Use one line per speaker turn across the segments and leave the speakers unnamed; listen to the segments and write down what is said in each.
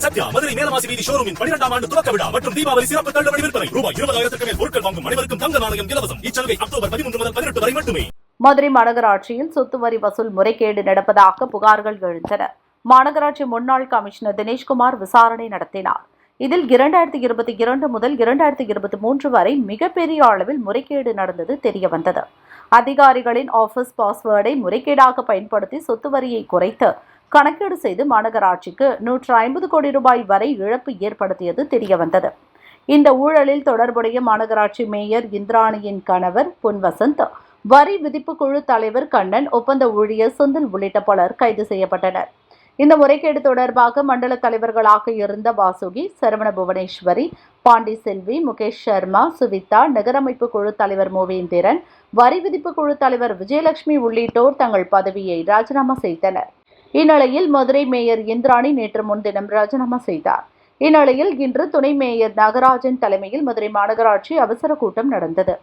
உங்கள் சத்யா மதுரை மேலமாசி வீதி ஷோரூமின் பன்னிரெண்டாம் ஆண்டு துவக்க விழா மற்றும் தீபாவளி சிறப்பு தள்ளுபடி விற்பனை. ரூபாய் இருபதாயிரத்துக்கு மேல் பொருட்கள் வாங்கும் அனைவருக்கும் தங்க நாணயம் இலவசம். இச்சலுகை அக்டோபர் பதிமூன்று முதல் பதினெட்டு வரை மட்டுமே.
மதுரை மாநகராட்சியில் சொத்து வரி வசூல் முறைகேடு நடப்பதாக புகார்கள் எழுந்தன. மாநகராட்சி முன்னாள் கமிஷனர் தினேஷ்குமார் விசாரணை நடத்தினார். இதில் இரண்டாயிரத்தி இருபத்தி இரண்டு முதல் இரண்டாயிரத்தி இருபத்தி மூன்று வரை மிகப்பெரிய அளவில் முறைகேடு நடந்தது தெரிய வந்தது அதிகாரிகளின் ஆபீஸ் பாஸ்வேர்டை முறைகேடாக பயன்படுத்தி சொத்து வரியை குறைத்து கணக்கீடு செய்து மாநகராட்சிக்கு நூற்று ஐம்பது கோடி ரூபாய் வரை இழப்பு ஏற்படுத்தியது தெரியவந்தது. இந்த ஊழலில் தொடர்புடைய மாநகராட்சி மேயர் இந்திராணியின் கணவர் பொன் வசந்த் வரி விதிப்பு குழு தலைவர் கண்ணன் ஒப்பந்த ஊழியர் செந்தில் உள்ளிட்ட பலர் கைது செய்யப்பட்டனர். இந்த முறைகேடு தொடர்பாக மண்டல தலைவர்களாக இருந்த வாசுகி சரவண புவனேஸ்வரி பாண்டி செல்வி முகேஷ் சர்மா சுவிதா நகரமைப்பு குழு தலைவர் மூவேந்திரன் வரி விதிப்பு குழு தலைவர் விஜயலட்சுமி உள்ளிட்டோர் தங்கள் பதவியை ராஜினாமா செய்தனர். இந்நிலையில் மதுரை மேயர் இந்திராணி நேற்று முன்தினம் ராஜினாமா செய்தார். இந்நிலையில் இன்று துணை மேயர் நாகராஜன் தலைமையில் மதுரை மாநகராட்சி அவசர கூட்டம் நடந்தது.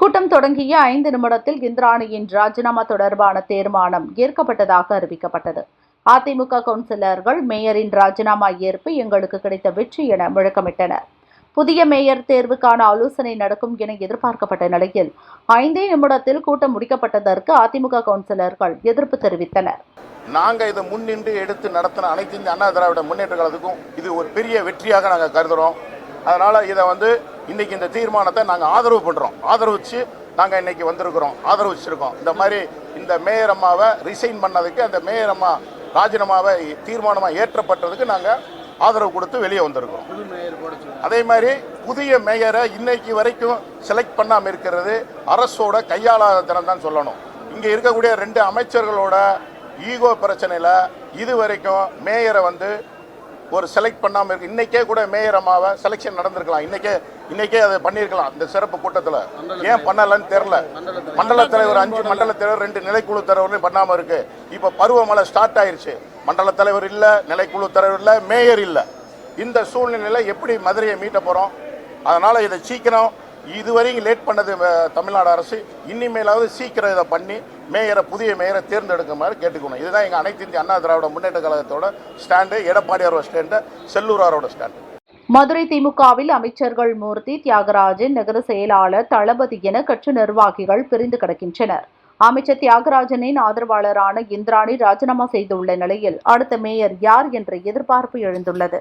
கூட்டம் தொடங்கிய ஐந்து நிமிடத்தில் இந்திராணியின் ராஜினாமா தொடர்பான தீர்மானம் ஏற்கப்பட்டதாக அறிவிக்கப்பட்டது. அதிமுக கவுன்சிலர்கள் மேயரின் ராஜினாமா ஏற்பு எங்களுக்கு கிடைத்த வெற்றி என முழக்கமிட்டனர். புதிய மேயர் தேர்வுக்கான ஆலோசனை நடக்கும் என எதிர்பார்க்கப்பட்ட நிலையில் ஐந்தே நிமிடத்தில் கூட்டம் முடிக்கப்பட்டதற்கு அதிமுக கவுன்சிலர்கள் எதிர்ப்பு தெரிவித்தனர்.
நாங்க இதை முன்னின்று எடுத்து நடத்தின அனைத்து இந்திய அண்ணா திராவிட முன்னேற்ற கழகத்துக்கும் இது ஒரு பெரிய வெற்றியாக நாங்கள் கருதுறோம். அதனால இதை வந்து இன்னைக்கு இந்த தீர்மானத்தை நாங்கள் ஆதரவு பண்றோம். ஆதரவிச்சு நாங்கள் இன்னைக்கு வந்திருக்கிறோம். ஆதரவிச்சிருக்கோம் இந்த மாதிரி இந்த மேயர் அம்மாவை ரிசைன் பண்ணதுக்கு அந்த மேயர் அம்மா ராஜினாமாவை தீர்மானமாக ஏற்றப்பட்டதுக்கு நாங்கள் ஆதரவு கொடுத்து வெளியே வந்திருக்கிறோம். அதே மாதிரி புதிய மேயரை இன்னைக்கு வரைக்கும் செலக்ட் பண்ணாமல் இருக்கிறது அரசோட கையாளாத தினம் தான் சொல்லணும். இங்கே இருக்கக்கூடிய ரெண்டு அமைச்சர்களோட ஈகோ பிரச்சனையில் இது வரைக்கும் மேயரை வந்து ஒரு செலக்ட் பண்ணாமல் இருக்கு. இன்னைக்கே கூட மேயர் அம்மாவை செலெக்ஷன் நடந்திருக்கலாம். இன்னைக்கே இன்னைக்கே அதை பண்ணியிருக்கலாம். இந்த சிறப்பு கூட்டத்தில். ஏன் பண்ணலன்னு தெரில மண்டல தலைவர் அஞ்சு மண்டல தலைவர் ரெண்டு நிலைக்குழு தலைவரும் பண்ணாமல் இருக்கு. இப்போ பருவமழை ஸ்டார்ட் ஆயிருச்சு. மண்டல தலைவர் இல்லை நிலைக்குழு தலைவர் இல்லை மேயர் இல்லை. இந்த சூழ்நிலையில் எப்படி மதுரையை மீட்ட போகிறோம் அதனால் இதை சீக்கிரம் இதுவரையும் லேட் பண்ணது தமிழ்நாடு அரசு. இனிமேலாவது சீக்கிரம் இதை பண்ணி மேயரை புதிய மேயரை தேர்ந்தெடுக்குமாறு கேட்டுக்கணும் இதுதான் எங்கள் அனைத்து இந்திய அண்ணா திராவிட முன்னேற்ற கழகத்தோட ஸ்டாண்டு எடப்பாடியாரோட ஸ்டாண்டு செல்லூராரோட ஸ்டாண்டு.
மதுரை திமுகவில் அமைச்சர்கள் மூர்த்தி தியாகராஜன் நகர செயலாளர் தளபதி என கட்சி நிர்வாகிகள் பிரிந்து கிடக்கின்றனர். அமைச்சர் தியாகராஜனின் ஆதரவாளரான இந்திராணி ராஜினாமா செய்துள்ள நிலையில் அடுத்த மேயர் யார் என்ற எதிர்பார்ப்பு எழுந்துள்ளது.